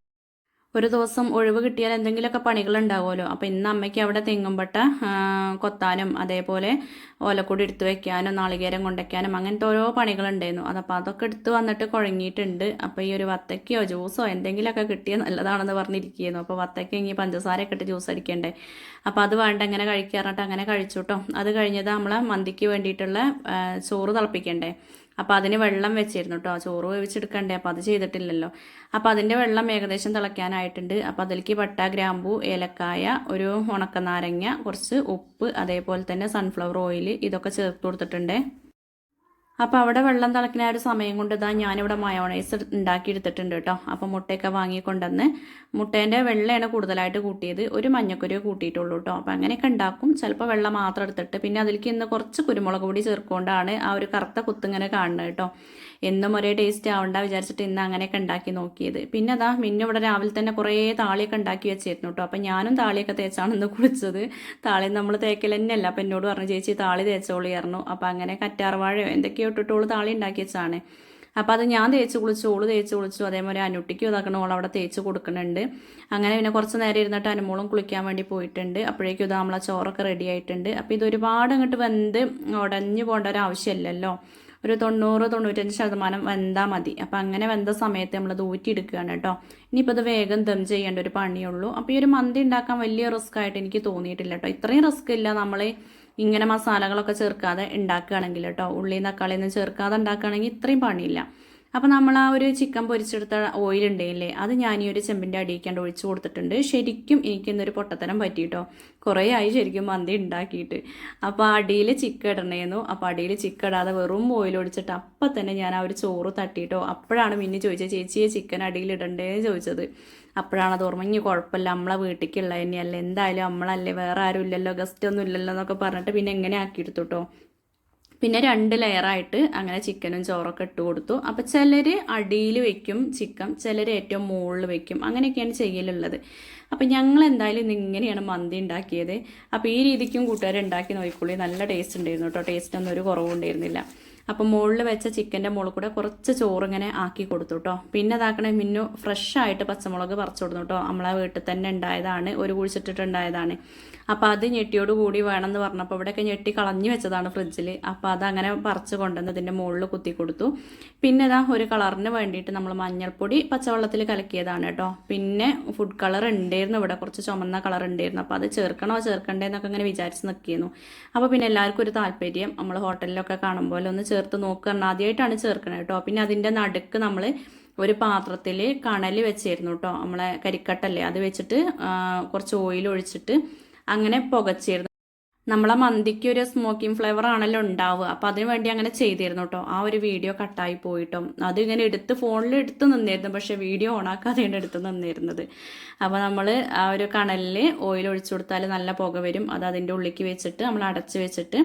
ഒരു ദിവസം ഒഴിവ് കിട്ടിയാൽ എന്തെങ്കിലുമൊക്കെ പണികൾ ഉണ്ടാവുമല്ലോ അപ്പോൾ ഇന്ന് അമ്മയ്ക്ക് അവിടെ തെങ്ങുംപട്ട കൊത്താനും അതേപോലെ ഓലക്കൂടി എടുത്തു വെക്കാനും നാളികേരം കൊണ്ടയ്ക്കാനും അങ്ങനത്തെ ഓരോ പണികളുണ്ടായിരുന്നു. അതപ്പോൾ അതൊക്കെ എടുത്ത് വന്നിട്ട് കുഴങ്ങിയിട്ടുണ്ട്. അപ്പോൾ ഈ ഒരു വത്തക്കയോ ജ്യൂസോ എന്തെങ്കിലുമൊക്കെ കിട്ടിയാൽ നല്ലതാണെന്ന് പറഞ്ഞിരിക്കുന്നു. അപ്പോൾ വത്തക്ക ഇങ്ങനെ പഞ്ചസാരയൊക്കെ ഇട്ട് ജ്യൂസ് അടിക്കണ്ടേ? അപ്പോൾ അത് വേണ്ട അങ്ങനെ കഴിക്കാറിട്ട് അങ്ങനെ കഴിച്ചു കേട്ടോ അത് കഴിഞ്ഞത് നമ്മളെ മന്തിക്ക് വേണ്ടിയിട്ടുള്ള ചോറ് തിളപ്പിക്കണ്ടേ? അപ്പോൾ അതിന് വെള്ളം വെച്ചിരുന്നു കേട്ടോ ചോറ് വേവിച്ചെടുക്കണ്ടേ? അപ്പോൾ അത് ചെയ്തിട്ടില്ലല്ലോ. അപ്പോൾ അതിന്റെ വെള്ളം ഏകദേശം തിളയ്ക്കാനായിട്ടുണ്ട്. അപ്പോൾ അതിലേക്ക് പട്ട ഗ്രാമ്പു ഏലക്കായ ഒരു ഉണക്കനാരങ്ങ കുറച്ച് ഉപ്പ് അതേപോലെ തന്നെ സൺഫ്ലവർ ഓയിൽ ഇതൊക്കെ ചേർത്ത് കൊടുത്തിട്ടുണ്ട്. അപ്പോൾ അവിടെ വെള്ളം തിളക്കുന്ന ഒരു സമയം കൊണ്ട് ഇതാ ഞാനിവിടെ മയോണൈസ് ഉണ്ടാക്കി എടുത്തിട്ടുണ്ട് കേട്ടോ അപ്പോൾ മുട്ടയൊക്കെ വാങ്ങിക്കൊണ്ടുവന്ന് മുട്ടേന്റെ വെള്ളയാണ് കൂടുതലായിട്ട് കൂട്ടിയത്. ഒരു മഞ്ഞക്കുരു കൂട്ടിയിട്ടുള്ളൂ കേട്ടോ അപ്പോൾ അങ്ങനെയൊക്കെ ഉണ്ടാക്കും. ചിലപ്പോൾ വെള്ളം മാത്രം എടുത്തിട്ട് പിന്നെ അതിലേക്ക് ഇന്ന് കുറച്ച് കുരുമുളക് പൊടി ചേർക്കൊണ്ടാണ് ആ ഒരു കറുത്ത കുത്തിങ്ങനെ കാണുന്നത് കേട്ടോ എന്നും ഒരേ ടേസ്റ്റ് ആവണ്ട വിചാരിച്ചിട്ട് ഇന്ന് അങ്ങനെയൊക്കെ ഉണ്ടാക്കി നോക്കിയത്. പിന്നെ അതാ മിന്നു ഇവിടെ രാവിലെ തന്നെ കുറേ താളിയൊക്കെ ഉണ്ടാക്കി വെച്ചിരുന്നു കേട്ടോ അപ്പം ഞാനും താളിയൊക്കെ തേച്ചാണ് ഇന്ന് കുളിച്ചത്. താളി നമ്മൾ തേക്കൽ തന്നെയല്ല. അപ്പം എന്നോട് പറഞ്ഞു ചേച്ചി താളി തേച്ചോളി പറഞ്ഞു. അപ്പം അങ്ങനെ കറ്റാർവാഴയോ എന്തൊക്കെയോ ഇട്ടിട്ടോൾ താളി ഉണ്ടാക്കി വെച്ചാണ് അപ്പോൾ അത് ഞാൻ തേച്ച് കുളിച്ചു ഓൾ തേച്ച് കുളിച്ചു അതേപോലെ അനുട്ടിക്കും ഇതാക്കണം ഓൾ അവിടെ തേച്ച് കൊടുക്കുന്നുണ്ട്. അങ്ങനെ പിന്നെ കുറച്ച് നേരം ഇരുന്നിട്ട് അനുമോളും കുളിക്കാൻ വേണ്ടി പോയിട്ടുണ്ട്. അപ്പോഴേക്കും ഇത് നമ്മളെ ചോറൊക്കെ റെഡി ആയിട്ടുണ്ട്. അപ്പോൾ ഇത് ഒരുപാട് അങ്ങോട്ട് വെന്ത് ഉടഞ്ഞു പോകേണ്ട ഒരു ആവശ്യമില്ലല്ലോ. ഒരു തൊണ്ണൂറ് തൊണ്ണൂറ്റഞ്ച് ശതമാനം വെന്താൽ മതി. അപ്പോൾ അങ്ങനെ വെന്ത സമയത്ത് നമ്മളത് ഊറ്റിയെടുക്കുകയാണ് കേട്ടോ. ഇനിയിപ്പോൾ അത് വേഗം ദം ചെയ്യേണ്ട ഒരു പണിയുള്ളൂ. അപ്പോൾ ഈ ഒരു മന്തി ഉണ്ടാക്കാൻ വലിയ റിസ്ക് ആയിട്ട് എനിക്ക് തോന്നിയിട്ടില്ല കേട്ടോ. ഇത്രയും റിസ്ക് ഇല്ല നമ്മൾ ഇങ്ങനെ മസാലകളൊക്കെ ചേർക്കാതെ ഉണ്ടാക്കുകയാണെങ്കിൽ കേട്ടോ. ഉള്ളിയും തക്കാളിയൊന്നും ചേർക്കാതെ ഉണ്ടാക്കുകയാണെങ്കിൽ ഇത്രയും പണിയില്ല. അപ്പോൾ നമ്മൾ ആ ഒരു ചിക്കൻ പൊരിച്ചെടുത്ത ഓയിൽ ഉണ്ടെങ്കിലേ അത് ഞാൻ ഈ ഒരു ചെമ്പിന്റെ അടിയിക്കാണ്ട് ഒഴിച്ചു കൊടുത്തിട്ടുണ്ട്. ശരിക്കും എനിക്ക് ഇന്നൊരു പൊട്ടത്തരം പറ്റിയിട്ടോ കുറേ ആയി ശരിക്കും മന്തി ഉണ്ടാക്കിയിട്ട് അപ്പോൾ അടിയിൽ ചിക്കൻ ഇടണേന്നു. അപ്പോൾ അടിയിൽ ചിക്കൻ ഇടാതെ വെറും ഓയിൽ ഒഴിച്ചിട്ട് അപ്പം തന്നെ ഞാൻ ആ ഒരു ചോറ് തട്ടിയിട്ടോ അപ്പോഴാണ് മിന്നി ചോദിച്ചത് ചേച്ചിയെ ചിക്കൻ അടിയിൽ ഇടണ്ടേന്ന് ചോദിച്ചത്. അപ്പോഴാണ് അത് ഓർമ്മ. ഇനി കുഴപ്പമില്ല നമ്മളെ വീട്ടിലേക്കുള്ള തന്നെയല്ലേ. എന്തായാലും നമ്മളല്ലേ വേറെ ആരും ഇല്ലല്ലോ ഗസ്റ്റ് ഒന്നും ഇല്ലല്ലോ എന്നൊക്കെ പറഞ്ഞിട്ട് പിന്നെ എങ്ങനെ ആക്കിയെടുത്തു കേട്ടോ പിന്നെ രണ്ട് ലെയറായിട്ട് അങ്ങനെ ചിക്കനും ചോറൊക്കെ ഇട്ട് കൊടുത്തു. അപ്പം ചിലർ അടിയിൽ വെക്കും ചിക്കൻ ചിലർ ഏറ്റവും മുകളിൽ വെക്കും. അങ്ങനെയൊക്കെയാണ് ചെയ്യലുള്ളത്. അപ്പം ഞങ്ങൾ എന്തായാലും ഇന്ന് ഇങ്ങനെയാണ് മന്തി ഉണ്ടാക്കിയത്. അപ്പോൾ ഈ രീതിക്കും കൂട്ടുകാർ ഉണ്ടാക്കി നോക്കിക്കൊള്ളി നല്ല ടേസ്റ്റ് ഉണ്ടായിരുന്നു കേട്ടോ ടേസ്റ്റൊന്നും ഒരു കുറവുണ്ടായിരുന്നില്ല അപ്പം മുകളിൽ വെച്ച ചിക്കന്റെ മുകളിൽ കൂടെ കുറച്ച് ചോറ് ഇങ്ങനെ ആക്കി കൊടുത്തു കേട്ടോ പിന്നെ അതാക്കണേ മിന്നു ഫ്രഷ് ആയിട്ട് പച്ചമുളക് പറിച്ചു കൊടുത്തു കേട്ടോ നമ്മളെ വീട്ടിൽ തന്നെ ഉണ്ടായതാണ്. ഒരു കുഴിച്ചിട്ടിട്ടുണ്ടായതാണ്. അപ്പോൾ അത് ഞെട്ടിയോട് കൂടി വേണമെന്ന് പറഞ്ഞപ്പോൾ ഇവിടെയൊക്കെ ഞെട്ടി കളഞ്ഞു വെച്ചതാണ് ഫ്രിഡ്ജിൽ അപ്പോൾ അത് അങ്ങനെ പറിച്ച് കൊണ്ടുവന്ന് ഇതിന്റെ മുകളിൽ കുത്തി കൊടുത്തു. പിന്നെ ഇതാ ഒരു കളറിന് വേണ്ടിയിട്ട് നമ്മൾ മഞ്ഞൾപ്പൊടി പച്ചവെള്ളത്തിൽ കലക്കിയതാണ് കേട്ടോ. പിന്നെ ഫുഡ് കളർ ഉണ്ടായിരുന്നു ഇവിടെ. കുറച്ച് ചുമന്ന കളർ ഉണ്ടായിരുന്നു. അപ്പോൾ അത് ചേർക്കണോ ചേർക്കണ്ടേ എന്നൊക്കെ ഇങ്ങനെ വിചാരിച്ച് നിൽക്കിയിരുന്നു അപ്പോൾ പിന്നെ എല്ലാവർക്കും ഒരു താല്പര്യം. നമ്മൾ ഹോട്ടലിലൊക്കെ കാണുമ്പോൾ ഒന്ന് ചേർത്ത് നോക്കുക ആദ്യമായിട്ടാണ് ചേർക്കണത് കേട്ടോ. പിന്നെ അതിന്റെ നടുക്ക് നമ്മൾ ഒരു പാത്രത്തിൽ കണൽ വെച്ചിരുന്നു കേട്ടോ. നമ്മളെ കരിക്കട്ടല്ലേ? അത് വെച്ചിട്ട് കുറച്ച് ഓയിൽ ഒഴിച്ചിട്ട് അങ്ങനെ പുകച്ചിരുന്നു. നമ്മളെ മന്തിക്ക് ഒരു സ്മോക്കിംഗ് ഫ്ലേവർ ആണല്ലോ ഉണ്ടാവുക. അപ്പോൾ അതിനു വേണ്ടി അങ്ങനെ ചെയ്തിരുന്നു കേട്ടോ ആ ഒരു വീഡിയോ കട്ടായി പോയിട്ടും. അത് ഇങ്ങനെ എടുത്ത് ഫോണിൽ എടുത്ത് നിന്നിരുന്നു. പക്ഷെ വീഡിയോ ഓണാക്കാതെയാണ് എടുത്ത് നിന്നിരുന്നത്. അപ്പോൾ നമ്മൾ ആ ഒരു കണലിൽ ഓയിൽ ഒഴിച്ചു കൊടുത്താൽ നല്ല പുക വരും. അത് അതിന്റെ ഉള്ളിലേക്ക് വെച്ചിട്ട് നമ്മൾ അടച്ചു വെച്ചിട്ട്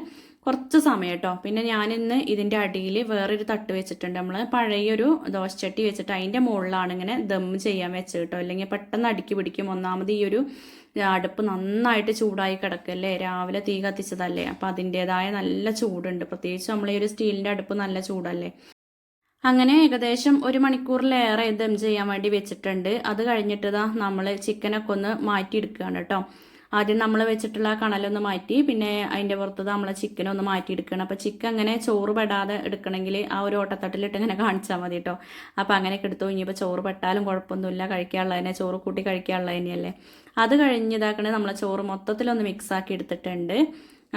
കുറച്ച് സമയം കേട്ടോ പിന്നെ ഞാനിന്ന് ഇതിന്റെ അടിയിൽ വേറൊരു തട്ട് വെച്ചിട്ടുണ്ട്. നമ്മൾ പഴയൊരു ദോശച്ചട്ടി വെച്ചിട്ട് അതിന്റെ മുകളിലാണ് ഇങ്ങനെ ദം ചെയ്യാൻ വെച്ചത് കേട്ടോ അല്ലെങ്കിൽ പെട്ടെന്ന് അടുക്കി പിടിക്കും. ഒന്നാമത് ഈ ഒരു അടുപ്പ് നന്നായിട്ട് ചൂടായി കിടക്കല്ലേ? രാവിലെ തീ കത്തിച്ചതല്ലേ? അപ്പം അതിന്റെതായ നല്ല ചൂടുണ്ട്. പ്രത്യേകിച്ച് നമ്മൾ ഈ ഒരു സ്റ്റീലിന്റെ അടുപ്പ് നല്ല ചൂടല്ലേ? അങ്ങനെ ഏകദേശം ഒരു മണിക്കൂറിലേറെ ദം ചെയ്യാൻ വേണ്ടി വെച്ചിട്ടുണ്ട്. അത് കഴിഞ്ഞിട്ട് നമ്മൾ ചിക്കനൊക്കെ ഒന്ന് മാറ്റിയെടുക്കുകയാണ് കേട്ടോ. ആദ്യം നമ്മൾ വെച്ചിട്ടുള്ള കണലൊന്ന് മാറ്റി പിന്നെ അതിന്റെ പുറത്ത് നമ്മൾ ചിക്കൻ ഒന്ന് മാറ്റി എടുക്കണം അപ്പോൾ ചിക്കൻ അങ്ങനെ ചോറ് പെടാതെ എടുക്കണമെങ്കിൽ ആ ഒരു ഓട്ടത്തട്ടിലിട്ട് ഇങ്ങനെ കാണിച്ചാൽ മതി കേട്ടോ അപ്പോൾ അങ്ങനെയൊക്കെ എടുത്തു ഇനിയിപ്പോൾ ചോറ് പെട്ടാലും കുഴപ്പമൊന്നുമില്ല കഴിക്കാനുള്ള തന്നെ ചോറ് കൂട്ടി കഴിക്കാനുള്ള തന്നെയല്ലേ. അത് കഴിഞ്ഞിതാക്കണേ നമ്മൾ ചോറ് മൊത്തത്തിലൊന്ന് മിക്സ് ആക്കി എടുത്തിട്ടുണ്ട്.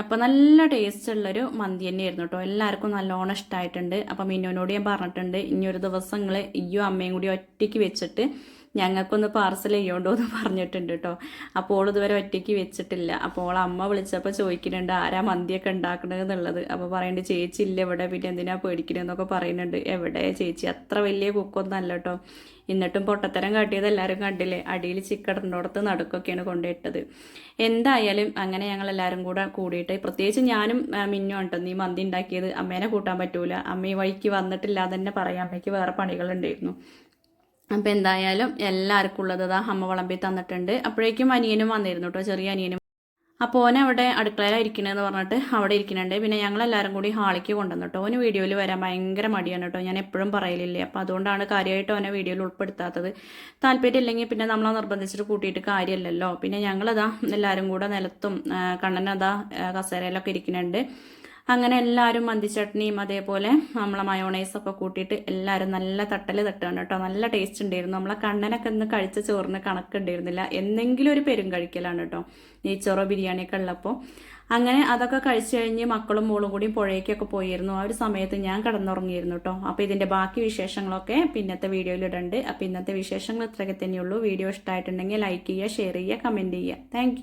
അപ്പോൾ നല്ല ടേസ്റ്റ് ഉള്ളൊരു മന്തി തന്നെയായിരുന്നു കേട്ടോ എല്ലാവർക്കും നല്ലോണം ഇഷ്ടമായിട്ടുണ്ട് അപ്പോൾ മിന്നോനോട് ഞാൻ പറഞ്ഞിട്ടുണ്ട് ഇനി ഒരു ദിവസം നിങ്ങൾ ഇയ്യും അമ്മയും കൂടി ഒറ്റയ്ക്ക് വെച്ചിട്ട് ഞങ്ങൾക്കൊന്ന് പാർസൽ ചെയ്യോണ്ടോ എന്ന് പറഞ്ഞിട്ടുണ്ട് കേട്ടോ അപ്പോൾ ഇതുവരെ ഒറ്റയ്ക്ക് വെച്ചിട്ടില്ല. അപ്പോൾ അമ്മ വിളിച്ചപ്പോൾ ചോദിക്കുന്നുണ്ട് ആരാ മന്തിയൊക്കെ ഉണ്ടാക്കണത് എന്നുള്ളത്? അപ്പോൾ പറയുന്നുണ്ട് ചേച്ചി ഇല്ല ഇവിടെ. പിന്നെ എന്തിനാ പേടിക്കണെന്നൊക്കെ പറയുന്നുണ്ട്. എവിടെ ചേച്ചി? അത്ര വലിയ കുക്കൊന്നും അല്ല കേട്ടോ എന്നിട്ടും പൊട്ടത്തരം കാട്ടിയത് എല്ലാവരും കണ്ടില്ലേ? അടിയിൽ ചിക്കടണ്ടോടത്ത് നടക്കൊക്കെയാണ് കൊണ്ടിട്ടത് എന്തായാലും അങ്ങനെ ഞങ്ങൾ എല്ലാവരും കൂടെ കൂടിയിട്ട് പ്രത്യേകിച്ച് ഞാനും മിന്നും ഉണ്ടോ നീ മന്തി ഉണ്ടാക്കിയത്. അമ്മേനെ കൂട്ടാൻ പറ്റൂല. അമ്മ ഈ വഴിക്ക് വന്നിട്ടില്ല തന്നെ പറയാം. അമ്മയ്ക്ക് വേറെ പണികളുണ്ടായിരുന്നു. അപ്പം എന്തായാലും എല്ലാവർക്കും ഉള്ളത് അതാ അമ്മ വിളമ്പി തന്നിട്ടുണ്ട്. അപ്പോഴേക്കും അനിയനും വന്നിരുന്നു കേട്ടോ ചെറിയ അനിയനും. അപ്പോൾ ഓനെ അവിടെ അടുക്കളയിലാണ് ഇരിക്കണതെന്ന് പറഞ്ഞിട്ട് അവിടെ ഇരിക്കുന്നുണ്ട്. പിന്നെ ഞങ്ങൾ എല്ലാവരും കൂടി ഹാളിക്ക് കൊണ്ടുവന്നു കേട്ടോ ഓന് വീഡിയോയിൽ വരാൻ ഭയങ്കര മടിയാണ് കേട്ടോ ഞാൻ എപ്പോഴും പറയലില്ലേ. അപ്പോൾ അതുകൊണ്ടാണ് കാര്യമായിട്ട് ഓനെ വീഡിയോയിൽ ഉൾപ്പെടുത്താത്തത്. താല്പര്യം ഇല്ലെങ്കിൽ പിന്നെ നമ്മളെ നിർബന്ധിച്ചിട്ട് കൂട്ടിയിട്ട് കാര്യമല്ലല്ലോ. പിന്നെ ഞങ്ങളതാ എല്ലാവരും കൂടെ നിലത്തും കണ്ണനതാ കസേരയിലൊക്കെ ഇരിക്കുന്നുണ്ട്. അങ്ങനെ എല്ലാവരും മന്തിച്ചട്നിയും അതേപോലെ നമ്മളെ മയോണൈസൊക്കെ കൂട്ടിയിട്ട് എല്ലാവരും നല്ല തട്ടൽ തട്ടുകയാണ് കേട്ടോ. നല്ല ടേസ്റ്റ് ഉണ്ടായിരുന്നു. നമ്മളെ കണ്ണനൊക്കെ ഇന്ന് കഴിച്ച ചോറിന് കണക്കുണ്ടായിരുന്നില്ല. എന്തെങ്കിലും ഒരു പെരും കഴിക്കലാണ് കേട്ടോ. നെയ്ച്ചോറോ ബിരിയാണിയൊക്കെ ഉള്ളപ്പോൾ അങ്ങനെ അതൊക്കെ കഴിച്ചു കഴിഞ്ഞ് മക്കളും മോളും കൂടി പുഴയ്ക്കൊക്കെ പോയിരുന്നു. ആ ഒരു സമയത്ത് ഞാൻ കിടന്നുറങ്ങിയിരുന്നു കേട്ടോ. അപ്പോൾ ഇതിന്റെ ബാക്കി വിശേഷങ്ങളൊക്കെ പിന്നത്തെ വീഡിയോയിൽ ഇടണ്ട്. അപ്പോൾ ഇന്നത്തെ വിശേഷങ്ങൾ ഇത്രയൊക്കെ തന്നെയുള്ളൂ. വീഡിയോ ഇഷ്ടമായിട്ടുണ്ടെങ്കിൽ ലൈക്ക് ചെയ്യുക ഷെയർ ചെയ്യുക കമന്റ് ചെയ്യുക. താങ്ക്